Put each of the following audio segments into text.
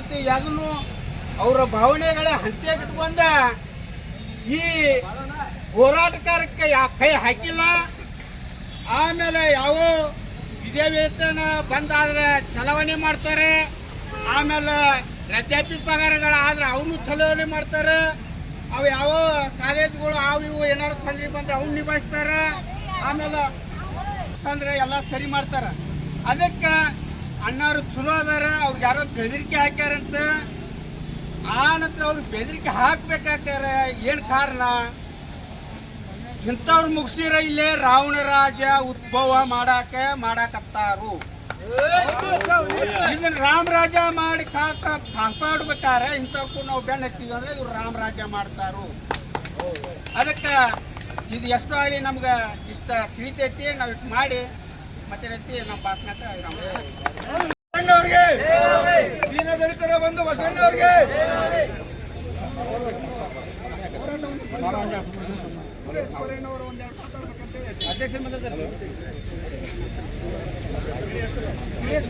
ಅಂತ ಯಾರನ್ನು ಅವರ ಭಾವನೆಗಳ ಹಂತ್ಯಾಗ ಇಟ್ಕೊಂಡ ಈ ಹೋರಾಟಕಾರಕ್ಕೆ ಯಾ ಕೈ ಹಾಕಿಲ್ಲ. ಆಮೇಲೆ ಯಾವ ವಿದ್ಯಾ ವೇತನ ಬಂದಾದ್ರೆ ಚಲಾವಣೆ ಮಾಡ್ತಾರೆ. ಆಮೇಲೆ ರಜಾಪಿ ಪಗಾರಗಳಾದ್ರೆ ಅವನು ಚಲಾವಣೆ ಮಾಡ್ತಾರೆ. ಅವು ಯಾವ ಕಾಲೇಜ್ಗಳು ಅವು ಇವು ಏನಾದ್ರು ತೊಂದರೆ ಬಂದ್ರೆ ಅವ್ನು ನಿಭಾಯಿಸ್ತಾರೆ. ಆಮೇಲೆ ತಂದ್ರೆ ಎಲ್ಲ ಸರಿ ಮಾಡ್ತಾರೆ. ಅದಕ್ಕೆ ಅಣ್ಣಾರು ಚಲೋ ಅದಾರ, ಅವ್ರಿಗೆ ಯಾರೋ ಬೆದರಿಕೆ ಹಾಕ್ಯಾರಂತ. ಆ ನಂತರ ಬೆದರಿಕೆ ಹಾಕ್ಬೇಕಾಕ್ಯಾರ ಏನು ಕಾರಣ? ಇಂಥವ್ರು ಮುಗಿಸಿರ ಇಲ್ಲೇ ರಾವಣ ರಾಜ ಉದ್ಭವ ಮಾಡಾಕ, ಮಾಡಾಕತ್ತಾರು. ಇದನ್ನ ರಾಮ ರಾಜ ಮಾಡಿ ಕಾಕ ಕಾಪಾಡ್ಬೇಕಾರೆ ಇಂಥವ್ರು ನಾವು ಬೆಣ್ಣ ಹತ್ತೀವಿ ಅಂದ್ರೆ ಇವ್ರು ರಾಮ ರಾಜ ಮಾಡ್ತಾರು. ಅದಕ್ಕೆ ಇದು ಎಷ್ಟು ಆಗಲಿ ನಮ್ಗೆ ಇಷ್ಟ ತಿಳಿತೈತಿ ನಾವು ಇಷ್ಟು ಮಾಡಿ. ಮತ್ತೆ ರೀತಿ ನಮ್ಮ ಭಾಷಣಕ್ಕೆ ಬಸಣ್ಣವ್ರಿಗೆ! ದೀನ ದಲಿತರ ಬಂದು ಸುರೇಶ್ ಕೊರೇನವರು ಒಂದೆರಡು ಅಧ್ಯಕ್ಷ ಸುರೇಶ್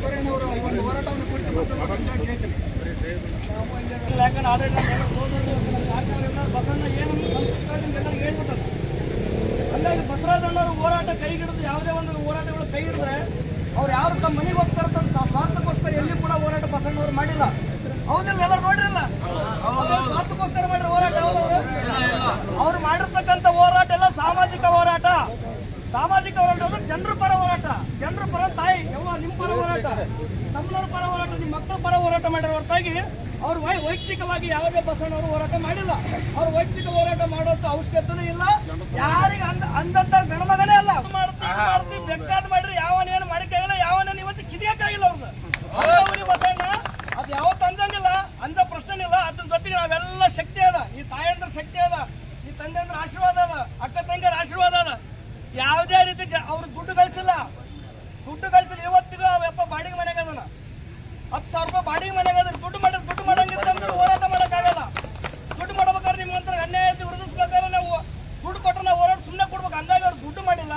ಒಂದು ಹೋರಾಟವನ್ನು ಕುರಿತು ಮಾತಾಡ್ಬೇಕಂತ ಯಾಕಂದ್ರೆ ಬಸವಣ್ಣ ಏನನ್ನು ಸಂಸ್ಕೃತಿ ಎಲ್ಲರಿಗೂ ಹಂಗಾಗಿ ಹೋರಾಟ ಕೈ ಹಿಡಿದು ಯಾವುದೇ ಒಂದು ಹೋರಾಟಗಳು ಕೈ ಹಿಡಿದ್ರೆ ಅವ್ರು ಯಾರು ತಮ್ಮ ಮನೆಗೋಸ್ಕರ ತಮ್ಮ ಸ್ವಾರ್ಥಕ್ಕೋಸ್ಕರ ಎಲ್ಲಿ ಕೂಡ ಹೋರಾಟ ಬಸಣ್ಣವ್ರು ಮಾಡಿಲ್ಲ. ಅವನ್ನೆಲ್ಲ ಎಲ್ಲ ನೋಡಿರಲ್ಲ? ಸ್ವಾರ್ಥಕ್ಕೋಸ್ಕರ ಮಾಡಿರೋ ಹೋರಾಟ ಅವರು ಅವ್ರು ಮಾಡಿರ್ತಕ್ಕಂಥ ಹೋರಾಟ ಎಲ್ಲ ಸಾಮಾಜಿಕ ಹೋರಾಟ. ಸಾಮಾಜಿಕ ಹೋರಾಟ ಅಂದ್ರೆ ಜನರ ಪರ ಹೋರಾಟ. ಜನರ ಪರ ತಾಯಿ ಯಾವ ನಿಮ್ಮ ಪರ ಹೋರಾಟ. ತಮ್ಮನವ್ರ ಪರ ಹೋರಾಟ ನಿಮ್ಮ ಮಕ್ಕಳ ಪರ ಹೋರಾಟ ಮಾಡಿರೋ ಹೊರತಾಗಿ ಅವ್ರು ವೈಯಕ್ತಿಕವಾಗಿ ಯಾವುದೇ ಬಸವಣ್ಣವರು ಹೋರಾಟ ಮಾಡಿಲ್ಲ. ಅವ್ರು ವೈಯಕ್ತಿಕ ಹೋರಾಟ ಮಾಡೋದು ಅವಶ್ಯಕತೆನೂ ಇಲ್ಲ. ಯಾರಿಗೆ ಅಂದ ಅಂದಂತ ಗಣಮಗನೇ ಅಲ್ಲ. ಮಾಡ್ತೀವಿ ಮಾಡ್ರಿ ಯಾವನೇನು ಮಾಡಿಕಾಗಿಲ್ಲ ಯಾವನೇನು ಇವತ್ತು ಕಿದಿಯಕ್ಕಾಗಿಲ್ಲ ಅವ್ರದ್ದು ಬಸವಣ್ಣ, ಅದು ಯಾವತ್ತು ಅಂಜಂಗಿಲ್ಲ. ಅಂದ ಪ್ರಶ್ನೆ ಇಲ್ಲ. ಅದ್ರ ಜೊತೆಗೆ ನಾವೆಲ್ಲ ಶಕ್ತಿ ಅದ. ಈ ತಾಯಂದ್ರ ಶಕ್ತಿ ಅದ. ಈ ತಂದೆಂದ್ರ ಆಶೀರ್ವಾದ ಅದ. ಅಕ್ಕ ತಂಗಿಯರ ಆಶೀರ್ವಾದ ಅದ. ಯಾವುದೇ ರೀತಿ ಅವ್ರಿಗೆ ಅವ್ರು ದುಡ್ಡು ಗಳಿಸಿಲ್ಲ ದುಡ್ಡು ಗಳಿಸಿಲ್ಲ ಇವತ್ತಿಗೂ ಅವೆಪ್ಪ ಬಾಡಿಗೆ ಮನೆಗೆ ಅದನ ಹತ್ತು ಸಾವಿರ ರೂಪಾಯಿ ಬಾಡಿಗೆ ಮನೆಗೆ ಅದ ದುಡ್ಡು ಮಾಡಿ ದುಡ್ಡು ಮಾಡಂಗಿತ್ತಂದ್ರೆ ಹೋರಾಟ ಮಾಡೋಕ್ಕಾಗಲ್ಲ ದುಡ್ಡು ಮಾಡ್ಬೇಕಾದ್ರೆ ನಿಮ್ಮಂತರ ಅನ್ಯಾಯ ವಿರೋಧಿಸ್ಬೇಕಾದ್ರೆ ನಾವು ದುಡ್ಡು ಕೊಟ್ಟರೆ ನಾವು ಹೋರಾಟ ಸುಮ್ಮನೆ ಕೊಡ್ಬೇಕು ಹಂಗಾಗಿ ಅವ್ರು ದುಡ್ಡು ಮಾಡಿಲ್ಲ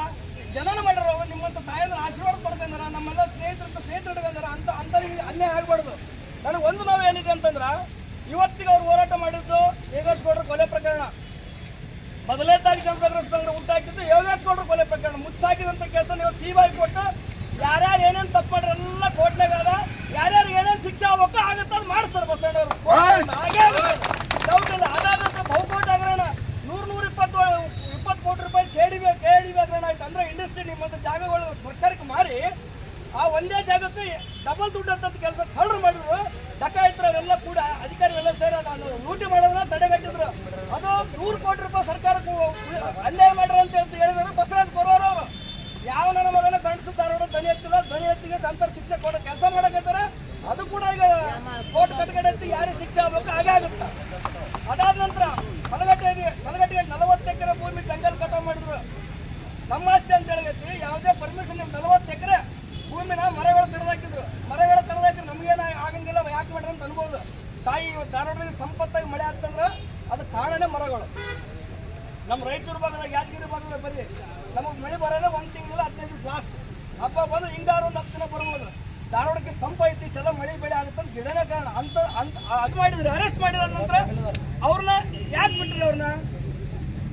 ಜನನ ಮಾಡಿರೋ ನಿಮ್ಮಂತ ತಾಯಂದ್ರ ಆಶೀರ್ವಾದ ಪಡ್ಕೊಂಡಾರ ನಮ್ಮೆಲ್ಲ ಸ್ನೇಹಿತರಂತ ಸ್ನೇಹಿತರು ಇಟ್ಕೊಂಡಾರ ಅಂತ ಅಂತ ಅನ್ಯಾಯ ಆಗ್ಬಾರ್ದು ನನಗೆ ಒಂದು ನೋವು ಅಂತಂದ್ರ ಇವತ್ತಿಗೆ ಅವ್ರು ಹೋರಾಟ ಮಾಡಿದ್ದು ಯೋಗೇಶ್ ಗೌಡ್ರ ಕೊಲೆ ಪ್ರಕರಣ. ಮೊದಲೇ ಜನಪದ ಸಂಘ ಉಂಟಾಕಿದ್ದು ಯೋಗೇಶ್ ಗೌಡ್ರ ಕೊಲೆ ಪ್ರಕರಣ. ಮುಚ್ಚಾಕಿದಂತ ಕೇಸನ್ನು ಇವತ್ತು ಸಿಬಿಐ ಕೊಟ್ಟು ಯಾರ್ಯಾರು ಏನೇನು ತಪ್ಪು ಮಾಡ್ರೆ ಎಲ್ಲ ಕೋರ್ಟ್ನಾಗ ಅದ ಯಾರ್ಯಾರು ಏನೇನು ಶಿಕ್ಷೆ ಆಗ್ಬೇಕು ಆಗತ್ತೆ ಅದು ಮಾಡಿಸ್ತಾರೆ ಬಸವಣ್ಣವರು ಹಾಗೆ ಡೌಟ್ ಇಲ್ಲ. ಅದಾದ ನಂತರ ಬಹುಕೋಟಿ ಹಗರಣ. ನೂರು ನೂರ ಇಪ್ಪತ್ತು ಇಪ್ಪತ್ತು ಕೋಟಿ ರೂಪಾಯಿ ಕೇಳಿ ಕೇಳಿ ಹಗರಣ ಆಯ್ತು. ಅಂದ್ರೆ ಇಂಡಸ್ಟ್ರಿ ನಿಮ್ಮಂತ ಜಾಗಗಳು ಸರ್ಕಾರಕ್ಕೆ ಮಾರಿ ಆ ಒಂದೇ ಜಾಗಕ್ಕೆ ಡಬಲ್ ದುಡ್ಡು ಅಂತ ಕೆಲಸ ಕಳ್ಳರು ಮಾಡಿದ್ರು. ಡಕಾಯಿತರೆಲ್ಲ ಕೂಡ ಅಧಿಕಾರಿಗಳೆಲ್ಲ ಸೇರಿ ನಾನು ಲೂಟಿ ಮಾಡೋದ್ರ ತಡೆಗಟ್ಟಿದ್ರು ಅದು ನೂರು ಕೋಟಿ ರೂಪಾಯಿ ಸರ್ಕಾರಕ್ಕೂ ಅನ್ಯಾಯ ಮಾಡ್ರ ಅಂತ ಹೇಳಿದ್ರು. ಬಸವರಾಜ್ ಬರೋರು ಅವರು. ಯಾವ ನನ್ನ ಮಗನ ಗಂಡಸು ಧಾರವಾಡ ಧ್ವನಿ ಎತ್ತಿಲ್ಲ. ಧ್ವನಿ ಎತ್ತಿಗೆ ಸಂತರ ಶಿಕ್ಷೆ ಕೊಡೋ ಕೆಲಸ ಮಾಡಕತ್ತಾರೆ. ಅದು ಕೂಡ ಈಗ ಕೋರ್ಟ್ ಕಟ್ಗಡೆ ಅಂತ ಯಾರಿಗೆ ಶಿಕ್ಷೆ ಆಗ್ಬೇಕು, ಹಾಗೆ ಆಗುತ್ತೆ. ಅದಾದ ನಂತರ ಮಲಗಟ್ಟೆಗೆ ಮಲಗಟ್ಟೆಗೆ ನಲವತ್ತು ಎಕರೆ ಭೂಮಿ ಜಂಗಲ್ ಕಟಾವ್ ಮಾಡಿದ್ರು. ನಮ್ಮ ಅಂತ ಹೇಳಿ ಯಾವುದೇ ಪರ್ಮಿಷನ್ ನಲವತ್ತು ಎಕರೆ ಭೂಮಿನ ಮರಗಳು ತೆರೆದಾಕಿದ್ರು ಮರಗಳು ತೆರೆದಾಕಿದ್ರು ನಮಗೇನ ಆಗಂಗಿಲ್ಲ ಯಾಕೆ ಮಾಡ್ರಿ ಅಂತ ಅನ್ಬೋದು. ತಾಯಿ ಧಾರವಾಡದಲ್ಲಿ ಸಂಪತ್ತಾಗಿ ಮಳೆ ಆಗ್ತಂದ್ರೆ ಅದು ಕಾರಣನೇ ಮರಗಳು. ನಮ್ಮ ರಾಯಚೂರು ಭಾಗದಾಗ, ಯಾದಗಿರಿ ಭಾಗದಾಗ ಬರೀ ನಮಗೆ ಮಳೆ ಬರೋದೇ ಒಂದು ತಿಂಗಳು ಹದಿನೈದು ದಿವಸ ಲಾಸ್ಟ್ ಹಬ್ಬ ಬಂದು ಹಿಂಗಾರು ಒಂದು ಹತ್ತು ದಿನ ಬರ್ಬೋದು. ಧಾರವಾಡಕ್ಕೆ ಸಂಪ ಐತಿ ಚಲ ಮಳೆ ಬೆಳೆ ಆಗುತ್ತೆ ಅಂತ ಗಿಡನೇ ಕಾರಣ. ಅಂತ ಅಂತ, ಅದು ಮಾಡಿದ್ರು ಅರೆಸ್ಟ್ ಮಾಡಿದ ನಂತರ ಅವ್ರನ್ನ ಯಾಕೆ ಬಿಟ್ರಿ ಅವ್ರನ್ನ?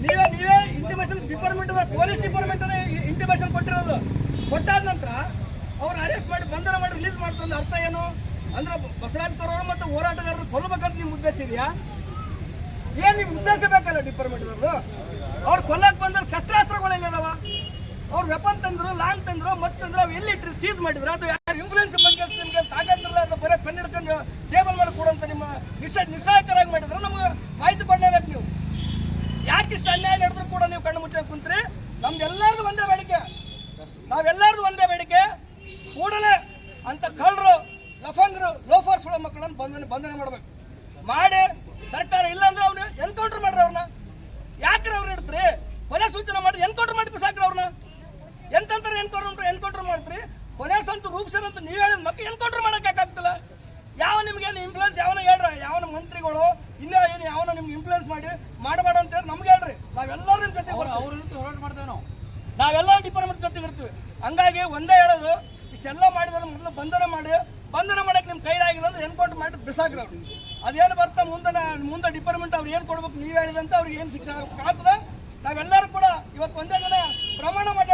ನೀವೇ ನೀವೇ intimation department police department intimation ಕೊಟ್ಟಿರೋದು. ಕೊಟ್ಟಾದ ನಂತರ ಅವ್ರನ್ನ ಅರೆಸ್ಟ್ ಮಾಡಿ ಬಂಧನ ಮಾಡಿ ರಿಲೀಸ್ ಮಾಡ್ತಂದ್ರೆ ಅರ್ಥ ಏನು? ಅಂದ್ರೆ ಬಸವರಾಜ್ ಕರೋರು ಮತ್ತು ಹೋರಾಟಗಾರರು ಕೊಲ್ಲಬೇಕಂತ ನಿಮ್ಮ ಉದ್ದೇಶ ಇದೆಯಾ? ಏನ್ ನಿಮ್ ಉದ್ದೇಶ ಬೇಕಲ್ಲ ಡಿಪಾರ್ಟ್ಮೆಂಟ್ ಅವರು ಅವ್ರು ಕೊಲ್ಲಕ್ ಬಂದ್ರೆ ಶಸ್ತ್ರಾಸ್ತ್ರಗಳು ಎಲ್ಲಿದಾವ? ಅವ್ರು ವೆಪನ್ ತಂದ್ರು, ಲಾಂಗ್ ತಂದ್ರು, ಮತ್ ತಂದ್ರು, ಅವು ಎಲ್ಲಿ ಇಟ್ಟರು ಸೀಸ್ ಮಾಡಿದ್ರು? ಅದು ಯಾರು ಇನ್ಫ್ಲೂಯೆನ್ಸ್ ಬಗ್ಗೆ ನಿಮ್ಗೆ ತಾಕತ್ತಿಲ್ಲ ಅದು ಬರೀ ಪೆನ್ ಹಿಡ್ಕೊಂಡು ಟೇಬಲ್ ಮೇಲೆ ಕೊಡುವಂತ ನಿಮ್ಮ ನಿಶ ನಿಸ್ಸಾಯಕರಾಗಿ ಮಾಡಿದ್ರು. ನಮ್ಗೆ ಮಾಹಿತಿ ಕೊಡಲೇಬೇಕು ನೀವು. ಯಾಕೆ ಇಷ್ಟು ಅನ್ಯಾಯ ನಡೆದ್ರು ಕೂಡ ನೀವು ಕಣ್ಣು ಮುಚ್ಚ ಕುಂತ್ರಿ? ನಮ್ದೆಲ್ಲರದು ಒಂದೇ ಬೇಡಿಕೆ. ನಾವೆಲ್ಲರದು ಒಂದೇ ಅಂತ ಕಳ್ಳರು ಲಫಂಗರು ಲೋಫರ್ಸ್ ಮಕ್ಕಳನ್ನು ಬಂಧನ ಬಂಧನ ಮಾಡ್ಬೇಕು. ಮಾಡಿ ಸರ್ಕಾರ ಇಲ್ಲ ಅಂದ್ರೆ ಅವ್ರು ಎನ್ಕೌಂಟರ್ ಮಾಡ್ರಿ ಅವ್ರನ್ನ. ಯಾಕ್ರಿ ಅವ್ರು ಇಡ್ತ್ರಿ ಕೊಲೆ ಸೂಚನೆ ಮಾಡಿ ಎನ್ಕೌಂಟರ್ ಮಾಡಿ ಬಿಸಾಕ್ರಿ ಅವ್ರನ್ನ. ಎಂತಂತಾರೆ ಎನ್ಕೌಂಟರ್ ಎನ್ಕೌಂಟರ್ ಮಾಡ್ತೀರಿ? ಕೊಲೆ ಸಂತ ರೂಪ್ಸರ್ ಅಂತ ನೀವು ಹೇಳಿದ ಮಕ್ಕಳು ಎನ್ಕೌಂಟರ್ ಮಾಡಕ್ಕಾಗ್ತಿಲ್ಲ ಯಾವ ನಿಮ್ಗೆ ಏನು ಇನ್ಫ್ಲೂಯೆನ್ಸ್ ಯಾವನ ಹೇಳ್ರ? ಯಾವನ ಮಂತ್ರಿಗಳು? ಇಲ್ಲ ಏನು ಯಾವನ ನಿಮ್ಗೆ ಇನ್ಫ್ಲೂಯೆನ್ಸ್ ಮಾಡಿ ಮಾಡಬೇಡ ಅಂತ ಹೇಳಿ ನಮ್ಗೆ ಹೇಳ್ರಿ. ನಾವೆಲ್ಲರೂ ನಿಮ್ಮ ಜೊತೆ ಅವ್ರ ಹೋರಾಟ ಮಾಡ್ತೇವೆ ನಾವು. ನಾವೆಲ್ಲ ಡಿಪಾರ್ಟ್ಮೆಂಟ್ ಜೊತೆಗೆ ಇರ್ತೀವಿ. ಹಂಗಾಗಿ ಒಂದೇ ಹೇಳೋದು ಇಷ್ಟೆಲ್ಲ ಮಾಡಿದ್ರೆ ಮೊದಲು ಬಂಧನ ಮಾಡಿ, ಬಂಧನ ಮಾಡಕ್ಕೆ ನಿಮ್ಮ ಕೈಲಾಗಿಲ್ಲ ಅಂದ್ರೆ ಎನ್ಕೌಂಟ್ ಮಾಡಿ ಬಿಸಾಕ್ರಿ ಅವ್ರು ಅದೇನು ಬರ್ತಾ ಮುಂದೆ ಮುಂದೆ ಡಿಪಾರ್ಟ್ಮೆಂಟ್ ಅವ್ರು ಏನು ಕೊಡ್ಬೇಕು ನೀವು ಹೇಳಿದಂತ ಅವ್ರಿಗೆ ಏನು ಶಿಕ್ಷೆ ಆಗ್ತದೆ ನಾವೆಲ್ಲರೂ ಕೂಡ ಇವತ್ತು ಒಂದೇ ದಿನ ಪ್ರಮಾಣ ಮಾಡಿ